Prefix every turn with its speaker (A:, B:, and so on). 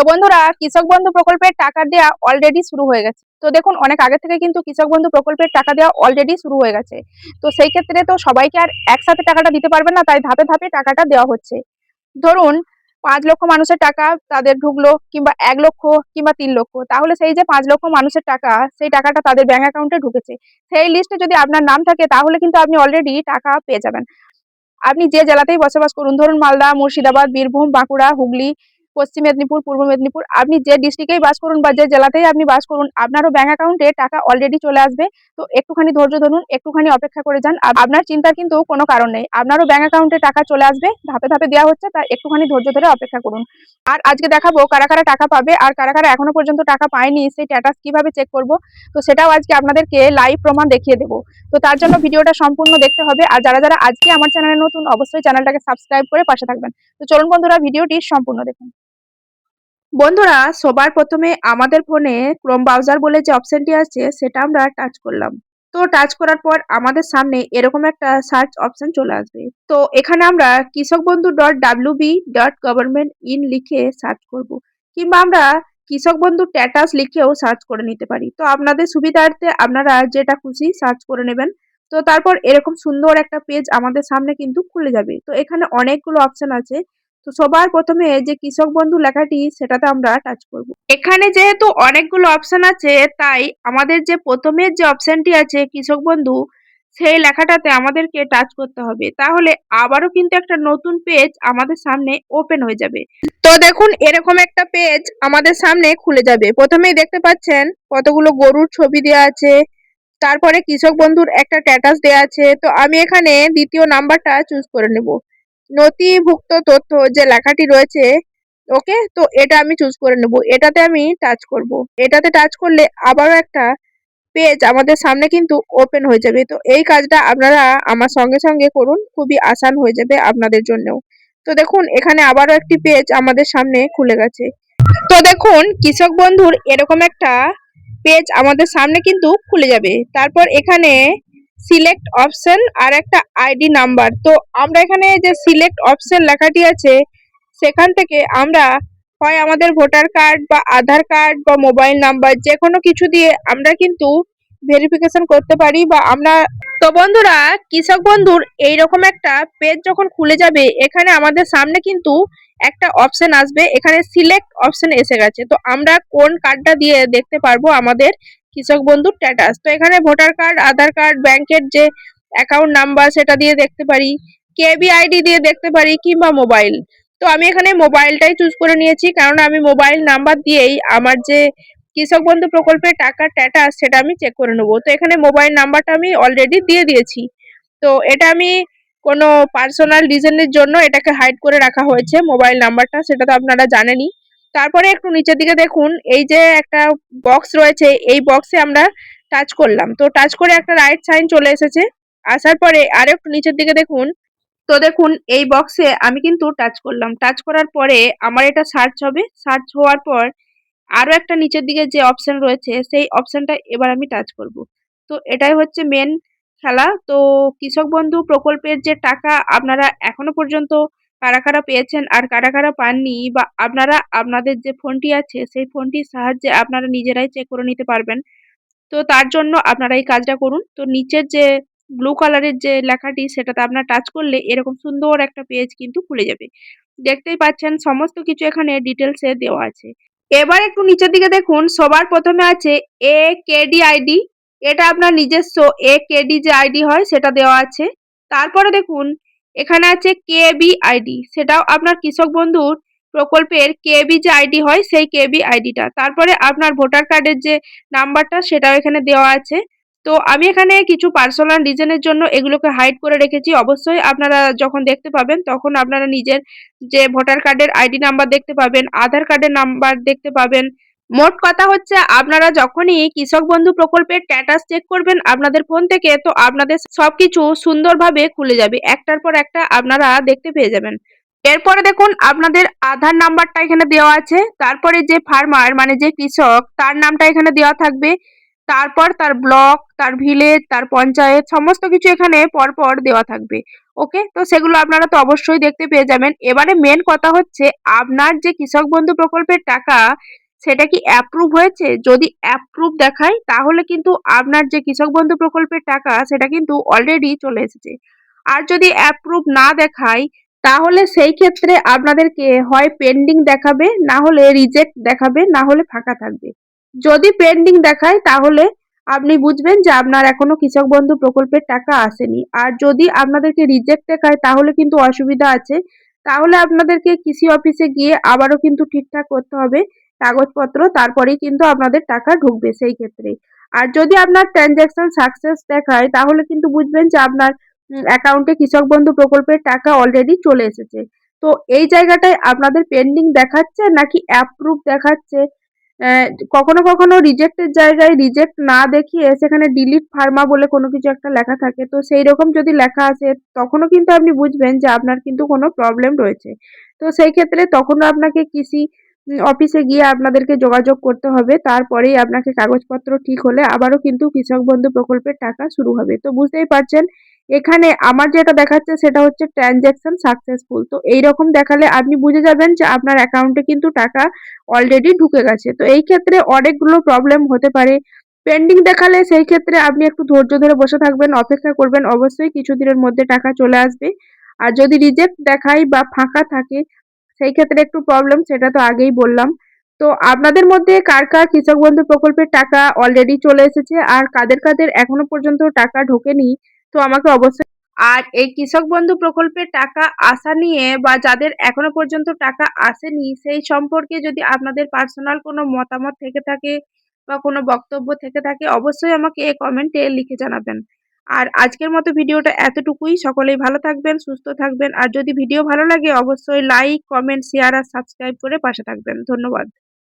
A: তো বন্ধুরা, কৃষক বন্ধু প্রকল্পের টাকা দেওয়া অলরেডি শুরু হয়ে গেছে। তো দেখুন, অনেক আগে থেকে কিন্তু কৃষক বন্ধু প্রকল্পের টাকা দেওয়া অলরেডি শুরু হয়ে গেছে। তো সেই ক্ষেত্রে তো সবাইকে আর একসাথে টাকাটা দিতে পারবে না, তাই ধাপে ধাপে টাকাটা দেওয়া হচ্ছে। ধরুন, পাঁচ লক্ষ মানুষের টাকা তাদের ঢুকলো কিংবা এক লক্ষ কিংবা তিন লক্ষ, তাহলে সেই যে পাঁচ লক্ষ মানুষের টাকা, সেই টাকাটা তাদের ব্যাংক অ্যাকাউন্টে ঢুকেছে। সেই লিস্টে যদি আপনার নাম থাকে, তাহলে কিন্তু আপনি অলরেডি টাকা পেয়ে যাবেন। আপনি যে জেলাতেই বসবাস করুন, ধরুন মালদা, মুর্শিদাবাদ, বীরভূম, বাঁকুড়া, হুগলি পশ্চিম মেদিনীপুর, পূর্ব মেদিনীপুর, আপনি যে ডিস্ট্রিক্টেই বাস করুন বা যে জেলাতেই আপনি বাস করুন, আপনারও ব্যাঙ্ক অ্যাকাউন্টে টাকা অলরেডি চলে আসবে। তো একটুখানি ধৈর্য ধরুন, একটুখানি অপেক্ষা করে যান। আপনার চিন্তার কিন্তু কোনো কারণ নেই। আপনারও ব্যাংক অ্যাকাউন্টে টাকা চলে আসবে, ধাপে ধাপে দেওয়া হচ্ছে তাই একটুখানি ধৈর্য ধরে অপেক্ষা করুন। আর আজকে দেখাবো কারা কারা টাকা পাবে, আর কারা কারা এখনও পর্যন্ত টাকা পায়নি, সেই স্ট্যাটাস কীভাবে চেক করব। তো সেটাও আজকে আপনাদেরকে লাইভ প্রমাণ দেখিয়ে দেবো। তো তার জন্য ভিডিওটা সম্পূর্ণ দেখতে হবে, আর যারা যারা আজকে আমার চ্যানেলে নতুন, অবশ্যই চ্যানেলটাকে সাবস্ক্রাইব করে পাশে থাকবেন। তো চলুন বন্ধুরা, ভিডিওটি সম্পূর্ণ দেখুন। বন্ধুরা, সবার প্রথমে আমাদের ফোনে ক্রোম ব্রাউজার বলে যে অপশনটি আছে, সেটা আমরা টাচ করলাম। তো টাচ করার পর আমাদের সামনে এরকম একটা সার্চ অপশন চলে আসবে। তো এখানে আমরা Krishak Bandhu dot W B dot government in লিখে সার্চ করব, কিংবা আমরা কৃষক বন্ধু স্ট্যাটাস লিখেও সার্চ করে নিতে পারি। তো আপনাদের সুবিধার্থে আপনারা যেটা খুশি সার্চ করে নেবেন। তো তারপর এরকম সুন্দর একটা পেজ আমাদের সামনে কিন্তু খুলে যাবে। তো এখানে অনেকগুলো অপশন আছে। তো সবার প্রথমে যে কৃষক বন্ধু লেখাটি, সেটাতে আমরা টাচ করব। এখানে যেহেতু অনেকগুলো অপশন আছে, তাই আমাদের যে প্রথমের যে অপশনটি আছে কৃষক বন্ধু, সেই লেখাটাতে আমাদেরকে টাচ করতে হবে। তাহলে আবারও কিন্তু একটা নতুন পেজ আমাদের সামনে ওপেন হয়ে যাবে। তো দেখুন, এরকম একটা পেজ আমাদের সামনে খুলে যাবে। প্রথমেই দেখতে পাচ্ছেন কতগুলো গরুর ছবি দেওয়া আছে, তারপরে কৃষক বন্ধুর একটা স্ট্যাটাস দেওয়া আছে। তো আমি এখানে দ্বিতীয় নাম্বারটা চুজ করে নেব। নথিভুক্ত তথ্য যে লেখাটি রয়েছে, ওকে? তো এটা আমি চুজ করে নেব। এটাতে আমি টাচ করব। এটাতে টাচ করলে আবারও একটা পেজ আমাদের সামনে কিন্তু ওপেন হয়ে যাবে। তো এই কাজটা আপনারা আমার সঙ্গে সঙ্গে করুন, খুবই আসান হয়ে যাবে আপনাদের জন্যও। তো দেখুন, এখানে আবারও একটি পেজ আমাদের সামনে খুলে গেছে। তো দেখুন, কৃষক বন্ধুর এরকম একটা পেজ আমাদের সামনে কিন্তু খুলে যাবে। তারপর এখানে সিলেক্ট অপশন আর একটা আইডি নাম্বার তো আমরা এখানে যে সিলেক্ট অপশন লেখাটি আছে, সেখান থেকে আমরা হয় আমাদের ভোটার কার্ড বা আধার কার্ড বা মোবাইল নাম্বার যে কোনো কিছু দিয়ে আমরা কিন্তু ভেরিফিকেশন করতে পারি বা আমরা তো বন্ধুরা, কৃষক বন্ধুর এইরকম একটা পেজ যখন খুলে যাবে, এখানে আমাদের সামনে কিন্তু একটা অপশন আসবে। এখানে সিলেক্ট অপশন এসে গেছে। তো আমরা কোন কার্ডটা দিয়ে দেখতে পারব আমাদের কৃষক বন্ধুর স্ট্যাটাস তো এখানে ভোটার কার্ড আধার কার্ড ব্যাংকের যে অ্যাকাউন্ট নাম্বার সেটা দিয়ে দেখতে পারি কেবি আইডি দিয়ে দেখতে পারি কিংবা মোবাইল তো আমি এখানে মোবাইলটাই চুজ করে নিয়েছি, কারণ আমি মোবাইল নাম্বার দিয়েই আমার যে কৃষক বন্ধু প্রকল্পের টাকার স্ট্যাটাস সেটা আমি চেক করে নেব। তো এখানে মোবাইল নাম্বারটা আমি অলরেডি দিয়ে দিয়েছি। তো এটা আমি কোনো পার্সোনাল রিজনের জন্য এটাকে হাইড করে রাখা হয়েছে মোবাইল নাম্বারটা সেটা তো আপনারা জানেনই। তারপরে একটু নিচের দিকে দেখুন, এই যে একটা বক্স রয়েছে, এই বক্সে আমরা টাচ করলাম। তো টাচ করে একটা রাইট সাইন চলে এসেছে। আসার পরে আর একটু নিচের দিকে দেখুন, তো দেখুন এই বক্সে আমি কিন্তু টাচ করলাম। টাচ করার পরে আমার এটা সার্চ হবে। সার্চ হওয়ার পর আরও একটা নিচের দিকে যে অপশান রয়েছে, সেই অপশনটা এবার আমি টাচ করব। তো এটাই হচ্ছে মেন খেলা। তো কৃষক বন্ধু প্রকল্পের যে টাকা, আপনারা এখনও পর্যন্ত কারা কারা পেয়েছেন আর কারা কারা পাননি বা আপনারা, আপনাদের যে ফোনটি আছে, সেই ফোনটির সাহায্যে আপনারা নিজেরাই চেক করে নিতে পারবেন। তো তার জন্য আপনারা এই কাজটা করুন। তো নিচের যে ব্লু কালারের যে লেখাটি, সেটাতে আপনার টাচ করলে এরকম সুন্দর একটা পেজ কিন্তু খুলে যাবে। দেখতেই পাচ্ছেন, সমস্ত কিছু এখানে ডিটেলসে দেওয়া আছে। এবার একটু নিচের দিকে দেখুন, সবার প্রথমে আছে এ কেডি আইডি এটা আপনার নিজস্ব এ কেডি যে আইডি হয়, সেটা দেওয়া আছে। তারপরে দেখুন এখানে আছে কেবি আইডি সেটাও আপনার কৃষক বন্ধুর প্রকল্পের কেবি যে আইডি হয়, সেই কেবি আইডিটা তারপরে আপনার ভোটার কার্ডের যে নাম্বারটা, সেটাও এখানে দেওয়া আছে। তো আমি এখানে কিছু পার্সোনাল রিজনের জন্য এগুলোকে হাইড করে রেখেছি। অবশ্যই আপনারা যখন দেখতে পাবেন, তখন আপনারা নিজের যে ভোটার কার্ডের আইডি নাম্বার দেখতে পাবেন, আধার কার্ডের নাম্বার দেখতে পাবেন মোট কথা হচ্ছে আপনারা যখনই কৃষক বন্ধু প্রকল্পের স্ট্যাটাস চেক করবেন আপনাদের ফোন থেকে, তো আপনাদের সবকিছু সুন্দরভাবে খুলে যাবে। একটার পর একটা আপনারা দেখতে পেয়ে যাবেন। এরপরে দেখুন, আপনাদের আধার নাম্বারটা এখানে দেওয়া আছে। তারপরে যে ফার্মার মানে যে কৃষক, তার নামটা এখানে দেওয়া থাকবে। তারপর তার ব্লক তার ভিলেজ তার পঞ্চায়েত, সমস্ত কিছু এখানে পরপর দেওয়া থাকবে। ওকে? তো সেগুলো আপনারা তো অবশ্যই দেখতে পেয়ে যাবেন। এবারে মেন কথা হচ্ছে, আপনার যে কৃষক বন্ধু প্রকল্পের টাকা সেটা কি অ্যাপ্রুভ হয়েছে? যদি অ্যাপ্রুভ দেখায়, তাহলে কিন্তু আপনার যে কৃষক বন্ধু প্রকল্পের টাকা, সেটা কিন্তু অলরেডি চলে এসেছে। আর যদি অ্যাপ্রুভ না দেখায়, তাহলে সেই ক্ষেত্রে আপনাদেরকে হয় পেন্ডিং দেখাবে, না হলে রিজেক্ট দেখাবে, না হলে ফাঁকা থাকবে। যদি পেন্ডিং দেখায়, তাহলে আপনি বুঝবেন যে আপনার এখনও কৃষক বন্ধু প্রকল্পের টাকা আসেনি। আর যদি আপনাদেরকে রিজেক্ট দেখায়, তাহলে কিন্তু অসুবিধা আছে। তাহলে আপনাদেরকে কৃষি অফিসে গিয়ে আবারও কিন্তু ঠিকঠাক করতে হবে। কাগজপত্র, তারপরেই কিন্তু আপনাদের টাকা ঢুকবে সেই ক্ষেত্রে আর যদি আপনার ট্রানজ্যাকশন সাকসেস দেখায়, তাহলে কিন্তু বুঝবেন যে আপনার অ্যাকাউন্টে কৃষক বন্ধু প্রকল্পের টাকা অলরেডি চলে এসেছে। তো এই জায়গাটায় আপনাদের পেন্ডিং দেখাচ্ছে নাকি অ্যাপ্রুভ দেখাচ্ছে? কখনো কখনো রিজেক্টের জায়গায় রিজেক্ট না দেখিয়ে সেখানে ডিলিট ফার্মা বলে কোনো কিছু একটা লেখা থাকে। তো সেই রকম যদি লেখা আসে, তখনও কিন্তু আপনি বুঝবেন যে আপনার কিন্তু কোনো প্রবলেম রয়েছে। তো সেই ক্ষেত্রে তখনও আপনাকে কৃষি অফিসে গিয়ে আপনাদেরকে যোগাযোগ করতে হবে। তারপরেই আপনাকে কাগজপত্র ঠিক হলে আবারও কিন্তু কৃষক বন্ধু প্রকল্পের টাকা শুরু হবে। তো বুঝতেই পারছেন, এখানে আমার যেটা দেখাচ্ছে সেটা হচ্ছে ট্রানজ্যাকশন সাকসেসফুল তো এই রকম দেখালে আপনি বুঝে যাবেন যে আপনার অ্যাকাউন্টে কিন্তু টাকা অলরেডি ঢুকে গেছে। তো এই ক্ষেত্রে অনেকগুলো প্রবলেম হতে পারে। পেন্ডিং দেখালে সেই ক্ষেত্রে আপনি একটু ধৈর্য ধরে বসে থাকবেন, অপেক্ষা করবেন। অবশ্যই কিছুদিনের মধ্যে টাকা চলে আসবে। আর যদি রিজেক্ট দেখায় বা ফাঁকা থাকে সেই ক্ষেত্রে একটু প্রবলেম সেটা তো আগেই বললাম। তো আপনাদের মধ্যে কার কার কৃষক বন্ধু প্রকল্পের টাকা অলরেডি চলে এসেছে আর কাদের কাদের এখনও পর্যন্ত টাকা ঢোকেনি, তো আমাকে অবশ্যই আর এই কৃষক বন্ধু প্রকল্পের টাকা আসা নিয়ে বা যাদের এখনও পর্যন্ত টাকা আসেনি, সেই সম্পর্কে যদি আপনাদের পার্সোনাল কোনো মতামত থেকে থাকে বা কোনো বক্তব্য থেকে থাকে, অবশ্যই আমাকে কমেন্টে লিখে জানাবেন। আর আজকের মতো ভিডিওটা এতটুকুই। সকলেই ভালো থাকবেন, সুস্থ থাকবেন। আর যদি ভিডিও ভালো লাগে, অবশ্যই লাইক কমেন্ট শেয়ার আর সাবস্ক্রাইব করে পাশে থাকবেন। ধন্যবাদ।